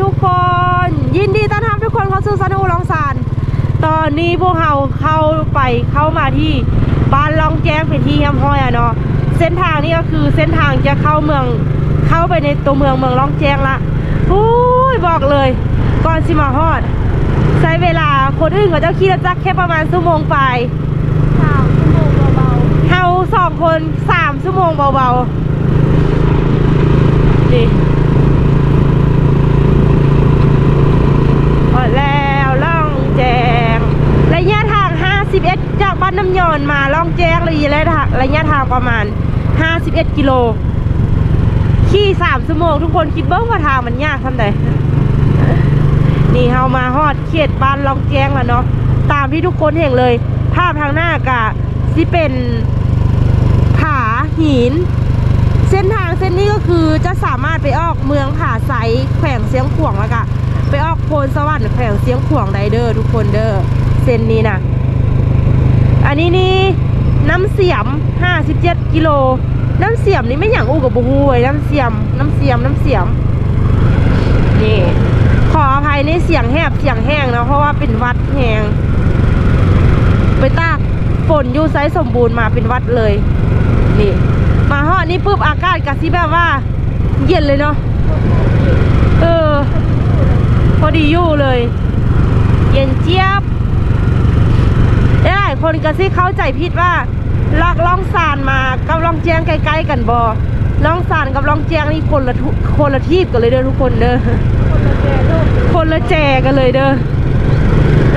ทุกคน ยินดีต้อนรับทุกคนเข้าสู่สนุลองสารตอนนี้พวกเราเข้าไปเข้ามาที่บ้านลองแจ้งเป็นที่ยำห้อยอะเนาะเส้นทางนี้ก็คือเส้นทางจะเข้าเมืองเข้าไปในตัวเมืองเมืองลองแจ้งละอุ้ยบอกเลย ก่อนสิมาฮอด ใช้เวลาคนอื่นเขาจะขี่รถจักรแค่ประมาณชั่วโมงไปสามชั่วโมงเบาเฮาสองคนสามชั่วโมงเบาๆนี่หมดแล้วล่องแจงระยะทาง 51 จากบ้านน้ำยอนมาล่องแจ้งระยะทางระยะทางประมาณ 51 กิโล ขี่สามชั่วโมงทุกคนคิดเบิ้งว่าทางมันยากทำไดนี่เฮามาฮอดเขตบ้านล่องแจ้งแล้วเนาะ ตามที่ทุกคนเห็นเลย ภาพทางหน้ากะสิเป็นผาหิน เส้นทางเส้นนี้ก็คือจะสามารถไปออกเมืองผาไซแขวงเสียงขวงแล้วก็ไปออกโพนสวรรค์แขวงเสียงขวงไดเดอร์ทุกคนเด้อเส้นนี้นะ อันนี้นี่น้ำเสียม57กิโล น้ำเสียมนี่ไม่อย่างอู้กับบูฮูเลยน้ำเสียม น้ำเสียม น้ำเสียม นี่ ขออภัยในเสียงแหบเสียงแห้งนะเพราะว่าเป็นวัดแหงไปตากฝนอยู่ไซส์สมบูรณ์มาเป็นวัดเลย นี่ มาฮอดนี่ปุ๊บอากาศกะสิแบบว่า เย็นเลยเนาะ เออ พอดีอยู่เลย เย็นเจี๊ยบหลา คนก็สิเข้าใจผิดว่าลอกล่องซานมากับล่องแจ้งใกล้ๆกันบอล่องซานกับล่องแจ้งนี่คนละคนละทีบกันเลยเด้อทุกคนเด้อคนละแกลูกคนละแจกันเลยเด้อ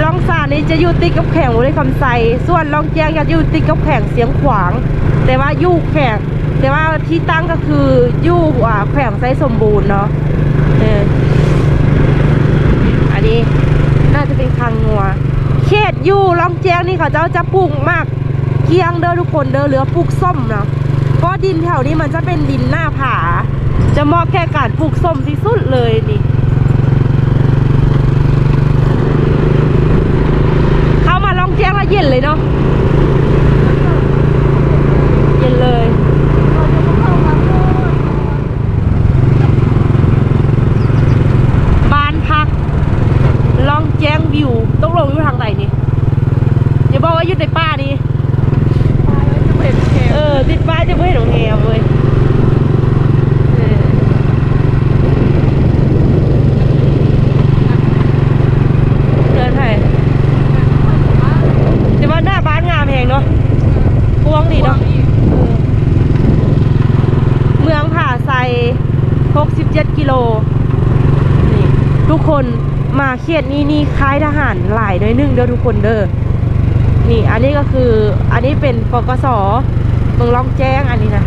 ล่องซานนี่จะอยู่ติดกับแข่งวุ้ยคำไซส่วนล่องแจ้งจะอยู่ติดกับแข่งเสียงขวาง แต่ว่ายู่แข่งแต่ว่าที่ตั้งก็คืออยู่อ่าแข่งไซสมบูรณ์เนาะเอออันนี้น่าจะเป็นคังงัว เขตอยู่ลองแจ้งนี่เขาเจ้าจะปลูกมากเกียงเด้อทุกคนเด้อเหลือปลูกส้มเนาะเพราะดินแถวนี้มันจะเป็นดินหน้าผา จะเหมาะแก่การปลูกส้มที่สุดเลยนี่ เข้ามาลองแจ้งแล้วเย็นเลยเนาะ เย็นเลย เราจะเข้ามาพูด บ้านพัก ลองแจ้งวิว ต้องลงอยู่ทางไหนนี่ อย่าบอกว่าอยู่ในป่านี่ ไปแล้วจะเห็นแก เออ ติดป้ายจะไม่เห็นของแฮมเลยเออเดินไปแต่ว่าหน้าบ้านงามแหงเนาะพวงดีเนาะ เมืองผาไซ67 กิโล นี่ ทุกคนมาเขียดนี่นี่ค่ายทหารหลายหน้อยนึงเด้อทุกคนเด้อนี่อันนี้ก็คืออันนี้เป็นปกสเมืองล่องแจ้งอันนี้นะ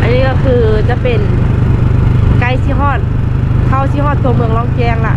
อันนี้ก็คือจะเป็นไกด์ชิฮอดเข้าชิฮอดตัวเมืองล่องแจ้งล่ะ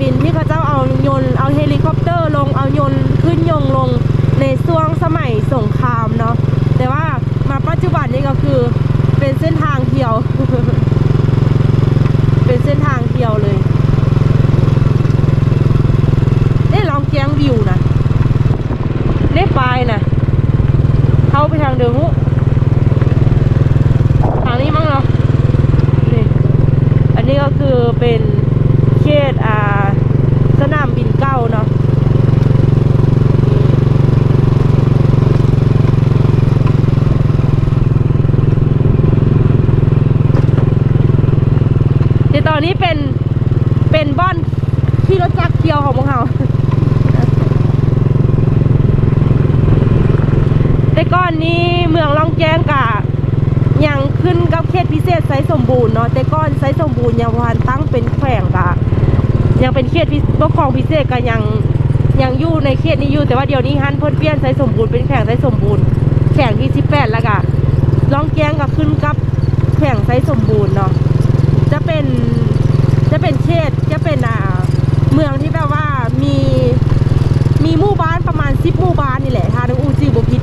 บินที่เขาเจ้าเอายนต์เอาเฮลิคอปเตอร์ลงเอายนต์ขึ้นยงลงในช่วงสมัยสงครามเนาะแต่ว่ามาปัจจุบันนี้ก็คือเป็นเส้นทางเที่ยว เป็นเส้นทางเที่ยวเลยได้ลองแจงวิวนะได้ปลายนะเข้าไปทางเดิมหุทางนี้มั้งเนาะนี่อันนี้ก็คือเป็นเขตอ่าสนามบินเก้าเนาะเดี๋ยวตอนนี้เป็น เป็นบ้อนที่รถจักรเที่ยวของพวกเราแต่ก่อนนี้เมืองล่องแจ้งกะยังขึ้นกับเขตพิเศษไซสมบูรณ์เนาะแต่ก่อนไซสมบูรณ์ยังวันตั้งเป็นแขวงกะ ยังเป็นเขตพิปกครองพิเศษก็ยังยังอยู่ในเขตนี้อยู่แต่ว่าเดี๋ยวนี้ฮันเพิ่นเปลี่ยนไซสมบูรณ์เป็นแขวงไซสมบูรณ์แขวงที่18แล้วกะล่องแจ้งก็ขึ้นกับแขวงไซสมบูรณ์เนาะจะเป็นจะเป็นเขต เป็นอ่าเมืองที่แบบว่ามีมีหมู่บ้านประมาณสิบหมู่บ้านนี่แหละทาดูอูจิบุพิษ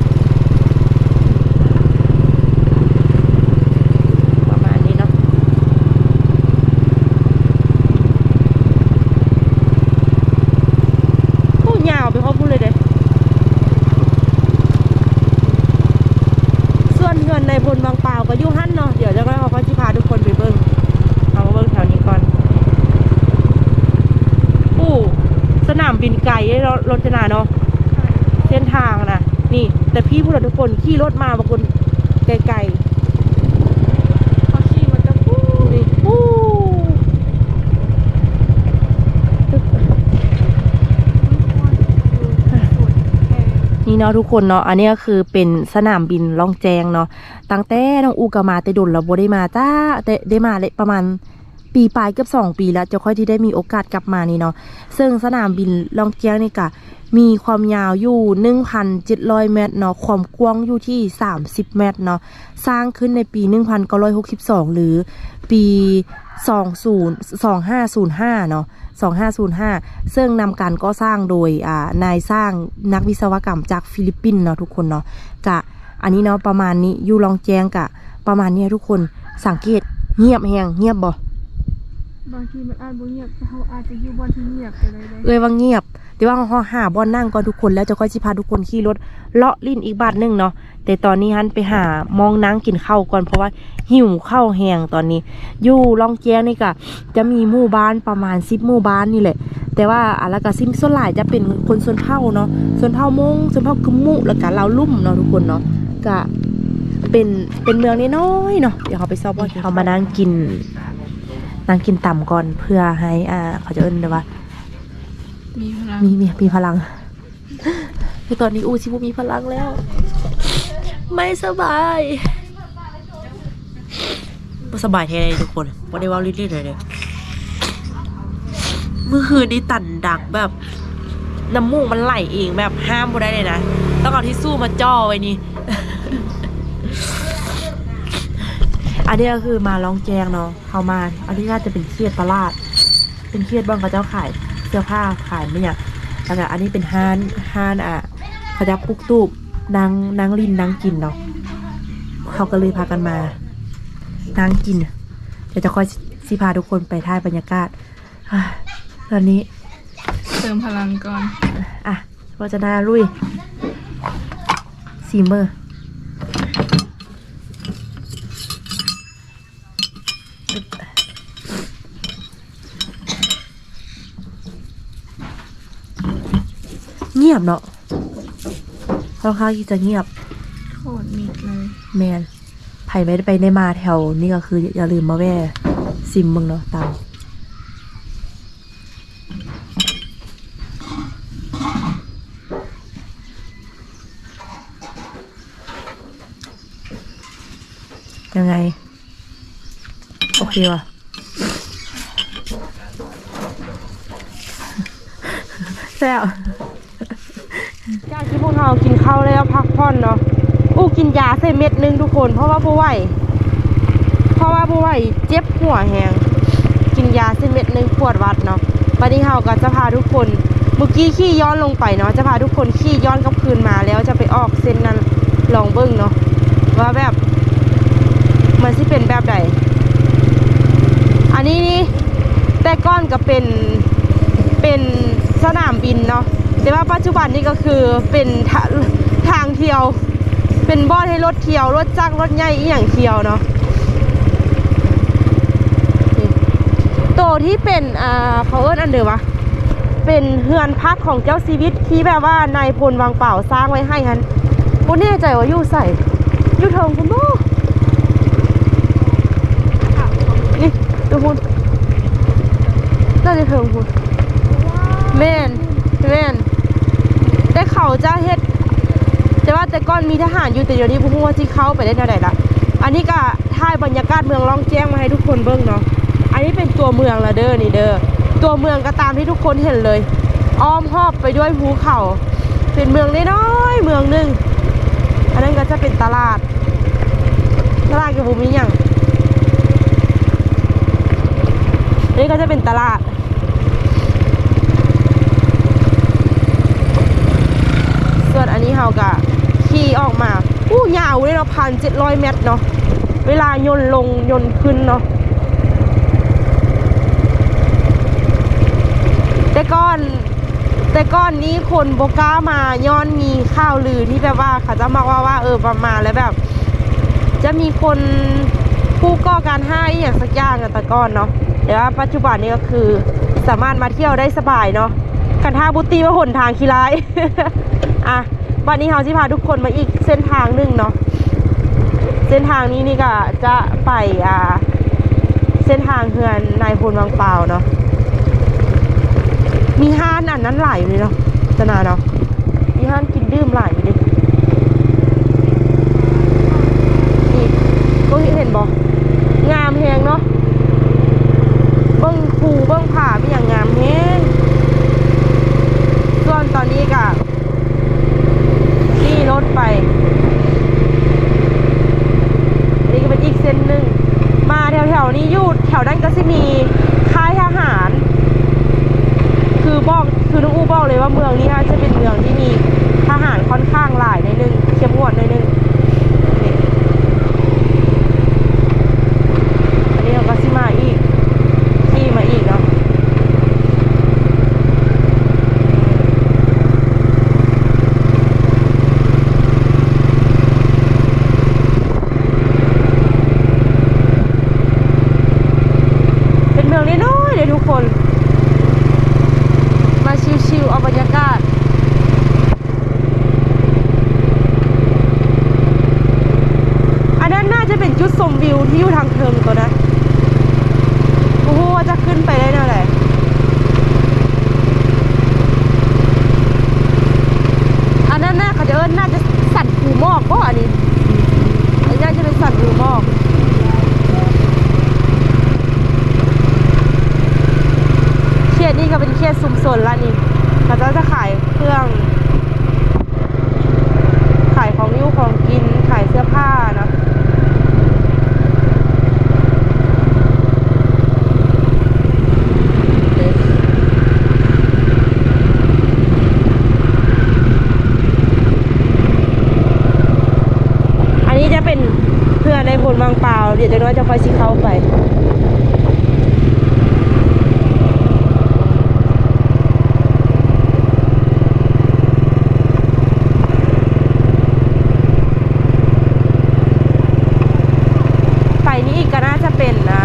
ประมาณนี้เนาะพูดยาวไปเขาพูดเลยเด้ส่วนเงินในพลบางเปล่าก็อยู่หั่นเนาะ เดี๋ยวจะก็เขาก็จะพาทุกคนไปเบิ้งเอามาเบิ้งแถวนี้ก่อนอู้สนามบินไกลรถรถจนาเนาะ เส้นทางนะนี่ แต่พี่พูดทุกคนขี่รถมาบางคนไกลๆเขาขี่มันจะปู้นี่อู้นี่เนาะทุกคนเนาะอันนี้ก็คือเป็นสนามบินล่องแจงเนาะตั้งแต่น้องอูก็มาแต่ดนแล้วบ่ได้มาจ้าแต่ได้มาเลยประมาณปีปลายเกือบสองปีแล้วจะค่อยที่ได้มีโอกาสกลับมานี่เนาะซึ่งสนามบินล่องแจงนี่กะ มีความยาวอยู่ 1,700 เมตรเนาะ ความกว้างอยู่ที่ 30 เมตรเนาะ สร้างขึ้นในปี 1962 หรือปี 20 2505 เนาะ 2505 ซึ่งนำการก่อสร้างโดยนายสร้างนักวิศวกรรมจากฟิลิปปินส์เนาะทุกคนเนาะกะอันนี้เนาะประมาณนี้อยู่ลองแจ้งกะประมาณนี้ทุกคนสังเกตเงียบแหงเงียบบ่ บางทีมันอาจบ่เงียบแต่เขาอาจจะอยู่บนที่เงียบไปเลยเลยเอ้ยว่าเงียบ แต่ว่าเราหาบอนนั่งก่อนทุกคนแล้วจะค่อยสิพาทุกคนขี่รถเลาะลิ้นอีกบาทหนึงเนาะแต่ตอนนี้ฮันไปหามองนั่งกินข้าวก่อนเพราะว่าหิวข้าวแหงตอนนี้ อยู่ลองแจ้งนี่ก็จะมีหมู่บ้านประมาณสิบหมู่บ้านนี่แหละ แต่ว่าอาละกะซิมส่วนหลายจะเป็นคนส่วนเผ่าเนาะส่วนเผ่ามงส่วนเผ่ากึมมุแล้วก็ลาวลุ่มเนาะทุกคนเนาะก็เป็นเป็นเมืองน้อยๆเนาะเดี๋ยวเขาไปซอบบอนเขามานั่งกิน นั่งกินต่ำก่อนเพื่อให้อ่าเขาจะเอิ้นเลยว่ามีพลังมีมีมีพลังคือตอนนี้อูชิบุมีพลังแล้ว ไม่สบายไม่สบายแท้เลยทุกคนไม่ได้เว่าลิ้นๆเลยเลยเมื่อคืนนี้ตันดักแบบน้ำมูกมันไหลเองแบบห้ามบ่ได้เลยนะต้องเอาที่สู้มาจ่อไว้นี่ อันนี้ก็คือมาลองแจงเนาะเขามา อันนี้น่าจะเป็นเครียดประหลาด เป็นเครียดบ้างเขาเจ้าขายเสื้อผ้าขายไม่อยากแล้วก็อันนี้เป็นห้านห้านอะเขาจะปลุกตูบนางนางลินนางกินเนาะเขาก็เลยพากันมานางกินเดี๋ยวจะค่อยสิพาทุกคนไปถ่ายบรรยากาศอะตอนนี้เติมพลังก่อน อะเราจะนาลุยซีเมอร์ งียบเนาะค่อนข้างที่จะเงียบโคตรมิดเลย แมนไผ่ไม่ได้ไปได้มาแถวนี่ก็คืออย่าลืมมาแว่ซิมมึงเนาะตามยังไง โอเคว่ะแซ่บจากที่พวกเรากินข้าวแล้วพักผ่อนเนาะอู้กินยาใส่เม็ดหนึงทุกคน เพราะว่าบ่ไหวเพราะว่าบ่ไหวเจ็บหัวแหงกินยาใส่เม็ดหนึงปวดวัดเนาะวันนี้เราก็จะพาทุกคนเมื่อกี้ขี่ย้อนลงไปเนาะจะพาทุกคนขี่ย้อนกลับคืนมาแล้วจะไปออกเส้นนั้นลองเบิ้งเนาะว่าแบบ มันสิเป็นแบบใดอันนี้นี่แต่ก้อนก็เป็นเป็นสนามบินเนาะ แต่ว่าปัจจุบันนี้ก็คือเป็นทาทางเที่ยว เป็นบ่อนให้รถเที่ยว รถจักรรถใหญ่อีหยังเที่ยวเนาะโตที่เป็นอ่าเขาเอิ้นอันเดิมวะเป็นเฮือนพักของเจ้าชีวิตที่แบบว่านายพลวางเปล่าสร้างไว้ให้ฮันบ่แน่ใจว่าอยู่ใส่อยู่เทิงคุณบ่นี่ดูคุณน่าจะเทิงคุณแม่นแม่น แต่เขาจะเฮ็ด แต่ว่าแต่ก่อนมีทหารอยู่แต่เดี๋ยวนี้บ่ฮู้ว่าที่เขาไปได้แนวใดละอันนี้ก็ถ่ายบรรยากาศเมืองล่องแจ้งมาให้ทุกคนเบิ่งเนาะอันนี้เป็นตัวเมืองละเด้อนี่เด้อตัวเมืองก็ตามที่ทุกคนเห็นเลย อ้อมรอบไปด้วยภูเขา เป็นเมืองน้อยเมืองหนึงอันนั้นก็จะเป็นตลาด ตลาดกับบุมีอย่างนี่ก็จะเป็นตลาด ส่ว นอันนี้เฮากะขี่ออกมาอู้ยาวเลยเนาะพันเจ็ดร้อยเมตรเนาะเวลายนลงยนขึ้นเนาะแต่ก้อน แต่ก้อนนี้คนโบก้ามาย้อนมีข่าวลือที่แบบว่าเขาจะมาว่าว่าเออประมาณแล้วแบบ จะมีคนผู้ก่อการให้อย่างสักอย่างอะแต่ก้อนเนาะแต่ว่าปัจจุบันนี้ก็คือสามารถมาเที่ยวได้สบายเนาะกันทาบุตรีว่าหนทางคีร้าย อะ วันนี้เราจะพาทุกคนมาอีกเส้นทางหนึ่งเนาะเส้นทางนี้นี่ก็จะไปอ่าเส้นทางเฮือนนายพลวังเปล่าเนาะมีห้านอันนั้นหลายอยู่เลยเนาะจนาเนาะมีห้านกินดื่มหลายอยู่เลยนี่ก็เห็นบอกงามแหงเนาะเบิ้งภูเบิ้งผามีอย่างงามแฮงส่วนตอนนี้ก็ รถไป นี่ก็เป็นอีกเส้นหนึ่ง มาแถวๆนี้ยูดแถวด้านก็จะมีค่ายทหาร คือบอกคือน้องอู้บอกเลยว่าเมืองนี้ฮะจะเป็นเมืองที่มีทหารค่อนข้างหลายในหนึ่งเข้มงวดในอยหนึงนี่อันนี้เราก็สิมาอีกที่มาอีกเนาะเป็นเมืองน้อยๆเลยทุกคน มาชิวๆเอาบรรยากาศ อันนั้นน่าจะเป็นจุดชมวิวที่อยู่ทางเทิงตัวนะโอ้โหว่าจะขึ้นไปได้แนวไหนอันนั้นน่าเขาจะเอิ้นน่าจะสั่นภูหม อกก็อันนี้อันนี้น่าจะเป็นสั่นภูหมอกเขตนี้ก็เป็นเขตชุมชนละนี่เขาจะจะขายเครื่อง ขายของยิ้วของกิน ขายเสื้อผ้าเนอะอันนี้จะเป็นเพื่อนในพลบาง เดี๋ยวจะน้อยจะคอยสิเข้าไปนี้อีกก็น่าจะเป็นอ่า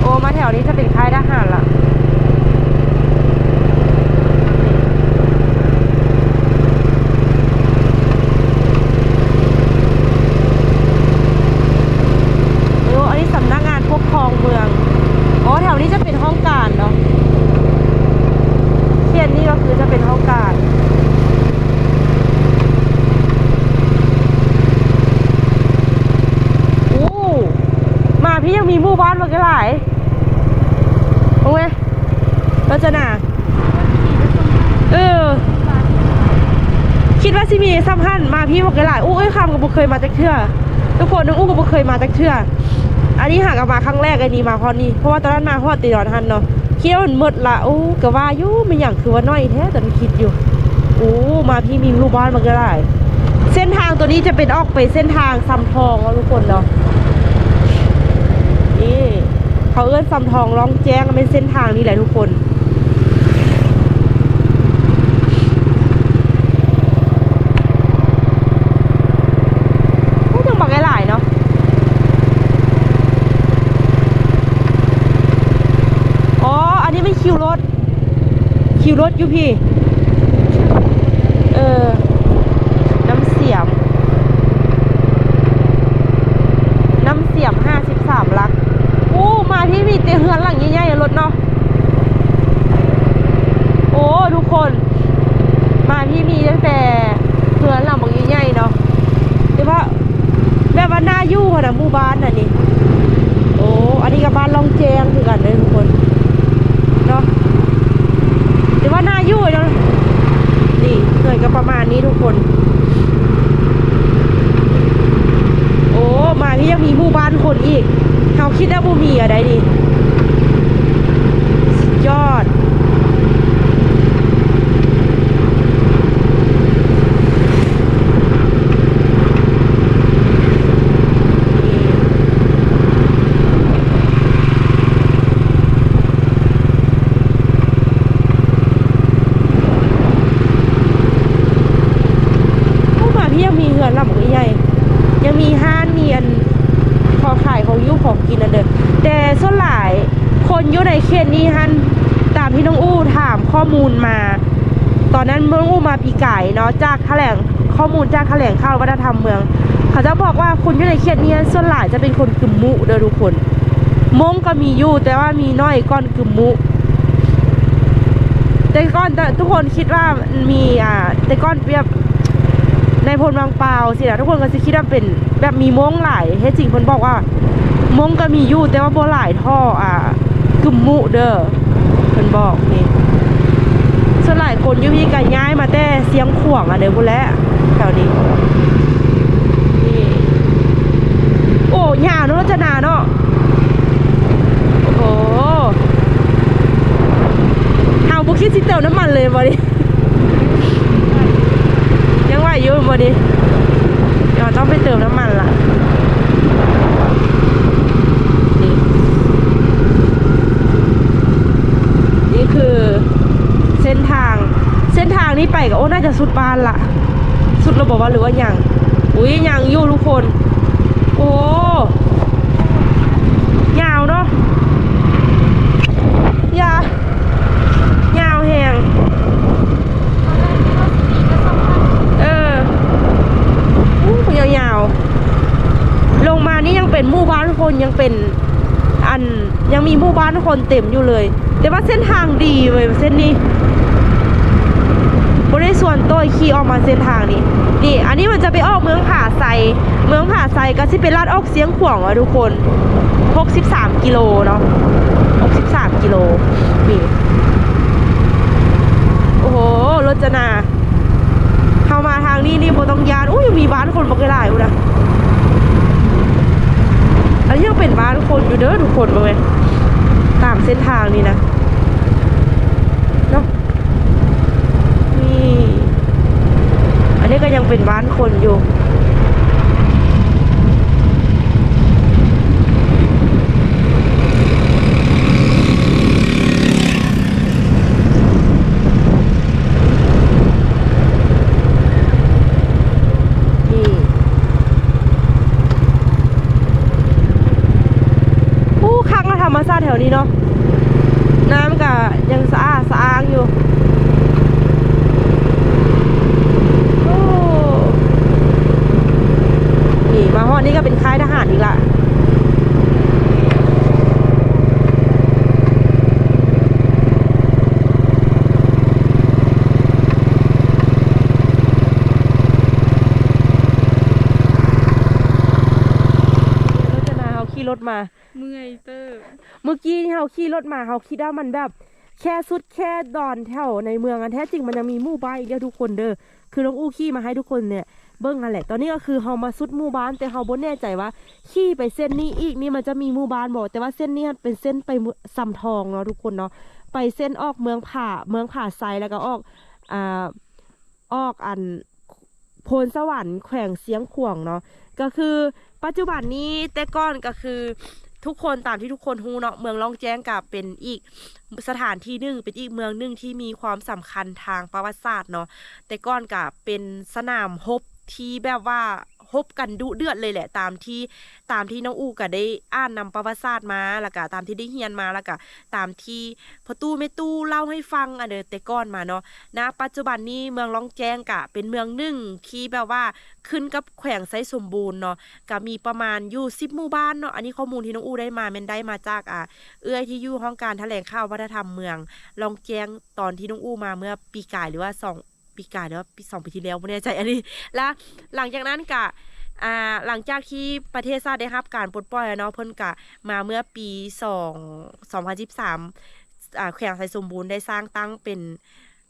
โอ้มาแถวนี้จะเป็นค่ายทหารละโอ้อันนี้สำนักงานปกครองเมืองอ๋อแถวนี้จะเป็นห้องการเนาะเขียนนี่ก็คือจะเป็นห้องการ โอ้มาพี่ยังมีหมู่บ้านมากันหลายโอ้ยรัชนาเออ คิดว่าสิมีซ้ำหันมาพี่บอกกันหลายอู้เอ้ยคำกับบุเคยมาจากเทื่อทุกคนนึกอู้กับบุเคยมาจากเทื่ออันนี้หากนมาครั้งแรกไอ้นี่มาพราะนี่เพราะว่าตอนนั้นมาเพราะตีดอนทันเนาะเคิดว่ามันหมดละโอ้ก็ว่าอยู่มันอย่างคือว่าน้อยแท้แต่มันคิดอยู่โอ้มาพี่มีรูปบ้านมันก็ได้ เส้นทางตัวนี้จะเป็นออกไปเส้นทางซำทองเนาะทุกคนเนาะนี่เขาเอื้อนซำทองร้องแจ้งเป็นเส้นทางนี่แหละทุกคน ก็ยังบักหลายๆเนาะ อ๋อ อันนี้เป็นคิวรถ คิวรถอยู่พี่ เออ น้ำเสียม น้ำเสียมห้าสิบสามลักโอ้มาที่มีเตียงเฮือนหลังใหญ่ๆรถเนาะ โอ้ทุกคน มาที่มีตั้งแต่เฮือนหลังบางใหญ่ๆเนาะแต่ว่าแบบว่าหน้ายู่ขนาดหมู่บ้านน่ะนี่ โอ้ อันนี้กับบ้านลองแจงคือกันเลยทุกคน ก็น่าอยู่เนะนี่หน่วยก็ประมาณนี้ทุกคน โอ้มาที่ยังมีหมู่บ้านคนอีกเขาคิดว่าบูมีอะไรดิสุดยอด เข้ามาพี่ยังมีเหือนลำใหญ่ๆยังมีห้านมีอันพอขายของอยุของกินอันเดิมแต่ส่วนหลายคนอยู่ในเขตนี้ฮันตามที่น้องอู้ถาม ข้อมูลมา ตอนนั้นน้องอู้มาปีไก่เนาะจากแถลงข้อมูลจากแถลงข่าววัฒนธรรมเมือง เขาจะบอกว่าคนอยู่ในเขตนี้ส่วนหลายจะเป็นคนกึมมุเด้อทุกคนมงก็มีอยู่แต่ว่ามีน้อยก้อนกึมมุแต่ก้อนแต่ทุกคนคิดว่ามีอ่าแต่ก้อนเปรียบในพลบางเปล่าสินะทุกคนก็สิคิดว่าเป็นแบบมีมงหลายเฮ้จริงเพิ่นบอกว่ามงก็มีอยู่แต่ว่าโบหลายท่ออ่ากึมมุเด้อเพิ่นบอกนี่ หลายคนยู่พี่ก็ย้ายมาแต่เสียงขวงอะเด้อพุ่นและแถวนี้นี่โอ้ยาวนอะรจนาเนาะโอ้โหเฮาบ่คิดสิเติมน้ำมันเลยบ่ดิยังไหวอยู่บ่ดิเดี๋ยวต้องไปเติมน้ำมันละนี่นี่คือ นทางนี้ไปก็โอ้น่าจะสุดบ้านละสุดระบบว่าหรือว่ายังอุ้ยยังอยู่ทุกคน โอ้ยาวเนาะยายาวแหงเอออู้ยาวๆลงมานี่ยังเป็นหมู่บ้านทุกคนยังเป็นอันยังมีหมู่บ้านทุกคนเต็มอยู่เลย แต่ว่าเส้นทางดีเว้ยเส้นนี้ ส่วนตัวขี่ออกมาเส้นทางนี้นี่ อันนี้มันจะไปออกเมืองผาไซเมืองผาไซก็สิเป็นลาดออกเสียงขวางอะทุกคน 63 กิโลเนาะ63 กิโลนี่โอ้โหรจนาเข้ามาทางนี้นี่โบต้องยานอุ้ยังมีบ้านคนบอกหลายอยู่นะอันนี้ยังเป็นบ้านคนอยู่เด้อทุกคนบ่เลยตามเส้นทางนี่นะเนาะนี่ อันนี้ก็ยังเป็นบ้านคนอยู่ นี่ผู้คักมาธรรมชาติแถวนี้เนาะ น้ำก็ยังสะอาดสะอ้างอยู่ โอ้ นี่มาฮอดนี่ก็เป็นค่ายทหารอีกละ รถนาเขาขี่รถมา เมื่อยเตอร์ เมื่อกี้ที่เขาขี่รถมาเขาคิดว่ามันแบบ แค่สุดแค่ดอนแถวในเมืองอันแท้จริงมันยังมีหมู่บ้านอีกเดียวทุกคนเด้อคือน้องอู้ขี่มาให้ทุกคนเนี่ยเบิ้งนั่นแหละตอนนี้ก็คือเฮามาสุดหมู่บ้านแต่เฮาบ่แน่ใจว่าขี่ไปเส้นนี้อีกนี่มันจะมีหมู่บ้านบ่แต่ว่าเส้นนี้เป็นเส้นไปเมืองสำทองเนาะทุกคนเนาะไปเส้นออกเมืองผ่าเมืองผ่าไซแล้วก็ออกอ่าออกอันโพนสวรรค์แขวงเสียงขวงเนาะก็คือปัจจุบันนี้แต่ก่อนก็คือ ทุกคนตามที่ทุกคนฮู้เนาะเมืองล่องแจ้งกับเป็นอีกสถานที่หนึ่งเป็นอีกเมืองหนึ่งที่มีความสำคัญทางประวัติศาสตร์เนาะแต่ก่อนกับเป็นสนามฮบที่แบบว่า ฮบกันดุเดือดเลยแหละตามที่ตามที่น้องอูก็ได้อ่านนำประวัติศาสตร์มาแล้วก็ตามที่ได้เรียนมาแล้วก็ตามที่พ่อตู้แม่ตู้เล่าให้ฟังอันเดอแต่ก่อนมาเนาะณปัจจุบันนี้เมืองล่องแจ้งกะเป็นเมืองหนึ่งที่แบบว่าขึ้นกับแขวงไซสมบูรณ์เนาะก็มีประมาณอยู่10หมู่บ้านเนาะอันนี้ข้อมูลที่น้องอูได้มาแม่นได้มาจากอ่าเอื้อยที่อยู่ห้องการแถลงข่าววัฒนธรรมเมืองล่องแจ้งตอนที่น้องอูมาเมื่อปีกายหรือว่าสอง ปีกายหรือว่าปีสองปีที่แล้วไม่แน่ใจอันนี้ แล้วหลังจากนั้นกะอ่าหลังจากที่ประเทศชาติได้รับการปลดปล่อยแล้วเนาะเพิ่นกะมาเมื่อปีสองสองพันสิบสามอ่าแขวงไทยสมบูรณ์ได้สร้างตั้งเป็น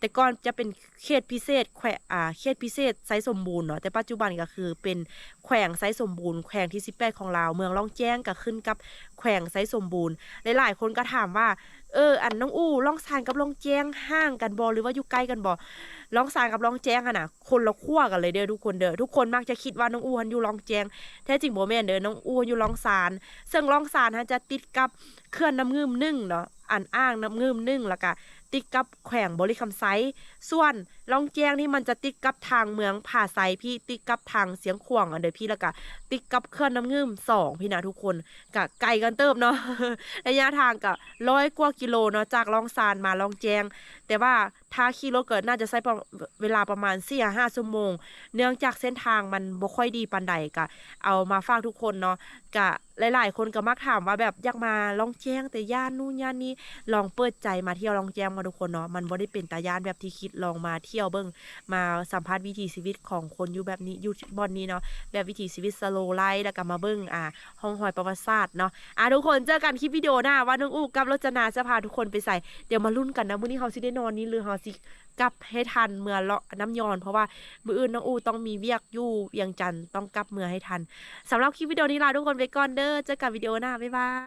แต่ก่อนจะเป็นเขตพิเศษแขวอ่าเขตพิเศษไซสมบูรณ์เนาะแต่ปัจจุบันก็คือเป็นแขวงไซสมบูรณ์แขวงที่ 18 ของลาวเมืองล่องแจ้งก็ขึ้นกับแขวงไซสมบูรณ์หลายๆคนก็ถามว่าเอออันน้องอู้ล่องซานกับล่องแจ้งห่างกันบอหรือว่าอยู่ใกล้กันบอ ล่องซานกับล่องแจ้งอะนะคนละขั้วกันเลยเด้อทุกคนเด้อทุกคนมักจะคิดว่าน้องอ้วนอยู่ล่องแจ้งแท้จริงโบแม่นเด้อน้องอ้วนอยู่ล่องซานซึ่งล่องซานฮะจะติดกับเครื่อนน้ำงืมนึ่งเนาะอันอ้างน้ำงืมนึ่งแล้วก็ติดกับแขวงบริคำไซส่วนล่องแจ้งนี่มันจะติดกับทางเมืองผ่าไซพี่ติดกับทางเสียงขวงอันเด้อพี่แล้วก็ติดกับเขื่อนน้ำงืมสองพี่นะทุกคนกะไกลกันเติบเนาะระยะทางก็ร้อยกว่ากิโลเนาะจากลองซานมาลองแจ้ง แต่ว่าถ้าขี่รถเกิดน่าจะใช้เวลาประมาณ4ี่ห้าชั่วโมง เนื่องจากเส้นทางมันบ่ค่อยดีปานใดก็เอามาฝากทุกคนเนาะกะหลาย ๆ คนก็มักถามว่าแบบอยากมาลองแจ้งแต่ย่านนู่นย่านนี้ลองเปิดใจมาเที่ยวลองแจ้งมาทุกคนเนาะมันบ่ได้เป็นตาย่านแบบที่คิดลองมาเที่ยวเบิ่งมาสัมภาษณ์วิถีชีวิตของคนอยู่แบบนี้อยู่บอนนี้เนาะแบบวิถีชีวิตสโลไลฟ์แล้วก็มาเบิ่งอ่าห้องหอยประวัติศาสตร์เนาะอะทุกคนเจอกันคลิปวิดีโอหน้าว่าน้องอูกับรจนาจะพาทุกคนไปใส่เดี๋ยวมาลุ้นกันนะมื้อนี้เขาสิได้นอนนี้หรือเขาสิกลับให้ทันเมื่อเลาะน้ำยอน เพราะว่ามืออื่นน้องอูต้องมีเวียกยู่เวียงจันต้องกลับเมื่อให้ทันสำหรับคลิปวิดีโอนี้ลาทุกคนไปก่อนเด้อเจอกันวิดีโอหน้าบ๊ายบาย